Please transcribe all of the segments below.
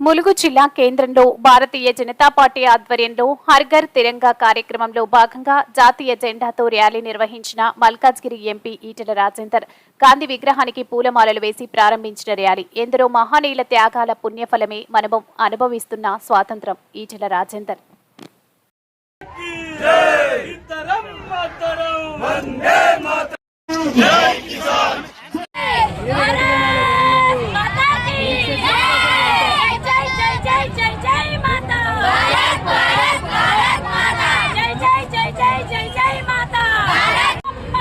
ములుగు జిల్లా కేంద్రంలో భారతీయ జనతా పార్టీ ఆధ్వర్యంలో హర్ఘర్ తిరంగా కార్యక్రమంలో భాగంగా జాతీయ జెండాతో ర్యాలీ నిర్వహించిన మల్కాజ్గిరి ఎంపీ ఈటెల రాజేందర్ గాంధీ విగ్రహానికి పూలమాలలు వేసి ప్రారంభించిన ర్యాలీ ఎందరో మహానీయుల త్యాగాల పుణ్యఫలమే మనము అనుభవిస్తున్న స్వాతంత్రం ఈటెల రాజేందర్ ఇతరం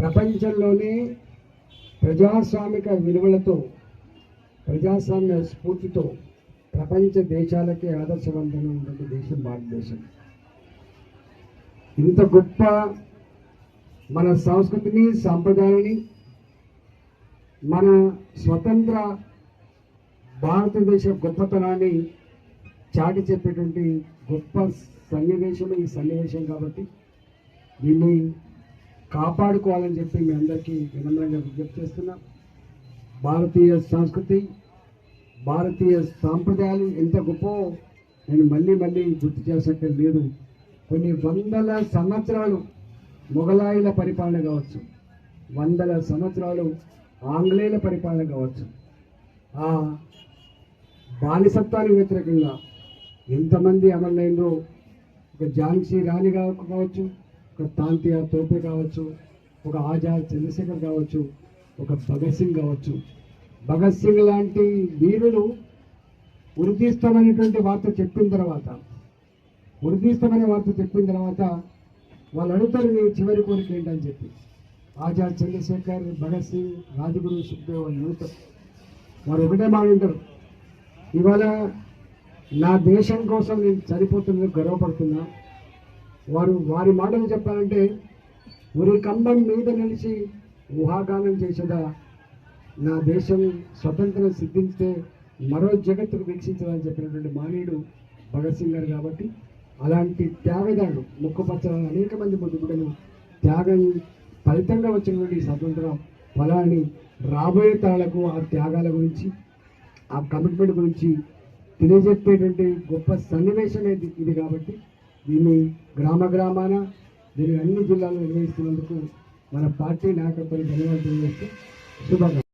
ప్రపంచంలోనే ప్రజాస్వామిక విలువలతో ప్రజాస్వామ్య స్ఫూర్తితో ప్రపంచ దేశాలకే ఆదర్శవంతంగా ఉన్నటువంటి దేశం భారతదేశం. ఇంత గొప్ప మన సంస్కృతిని సాంప్రదాయాన్ని మన స్వతంత్ర భారతదేశ గొప్పతనాన్ని చాటి చెప్పేటువంటి గొప్ప సన్నివేశం ఈ సన్నివేశం కాబట్టి దీన్ని కాపాడుకోవాలని చెప్పి మీ అందరికీ వినమ్రంగా విజ్ఞప్తి చేస్తున్నా. భారతీయ సంస్కృతి భారతీయ సాంప్రదాయాలు ఎంత గొప్పో నేను మళ్ళీ మళ్ళీ గుర్తు చేసినట్టు లేదు. కొన్ని వందల సంవత్సరాలు మొఘలాయుల పరిపాలన కావచ్చు వందల సంవత్సరాలు ఆంగ్లేయుల పరిపాలన కావచ్చు. ఆ బానిసత్వానికి వ్యతిరేకంగా ఎంతమంది అమరులైనరో ఒక ఝాన్సీ రాణి కావచ్చు ఒక తాంతియా తోపే కావచ్చు ఒక ఆజాద్ చంద్రశేఖర్ కావచ్చు ఒక భగత్ సింగ్ కావచ్చు. భగత్ సింగ్ లాంటి వీరులు ఉరితీస్తామనేటువంటి వార్త చెప్పిన తర్వాత ఉరితీస్తామనే వార్త చెప్పిన తర్వాత వాళ్ళు అడుగుతారు నీ చివరి కోరిక ఏంటని చెప్పి. ఆజాద్ చంద్రశేఖర్ భగత్ సింగ్ రాజగురు సుఖదేవ్ అని అడుగుతారు. వారు ఒకటే మాట ఇవాళ నా దేశం కోసం నేను చనిపోతున్నందుకు గర్వపడుతున్నా వారు వారి మాటలు చెప్పాలంటే ఉరి కంబం మీద నిలిచి ఊహాగానం చేసేదా? నా దేశం స్వతంత్రం సిద్ధించితే మరో జగత్తుకు వీక్షించాలని చెప్పినటువంటి మానవుడు భగత్ సింగ్ గారు కాబట్టి అలాంటి త్యాగదారుడు ముక్కుపచ్చలని అనేక మంది ముందు త్యాగం ఫలితంగా వచ్చినటువంటి స్వతంత్ర స్వతంత్రం ఫలాన్ని రాబోయే తరాలకు ఆ త్యాగాల గురించి ఆ కమిట్మెంట్ గురించి తెలియజెప్పేటువంటి గొప్ప సన్నివేశం ఇది కాబట్టి దీన్ని గ్రామ గ్రామాన దీన్ని అన్ని జిల్లాల్లో నిర్వహిస్తున్నందుకు మన పార్టీ నాయకత్వానికి ధన్యవాదాలు తెలియజేస్తూ శుభాకాంక్షలు.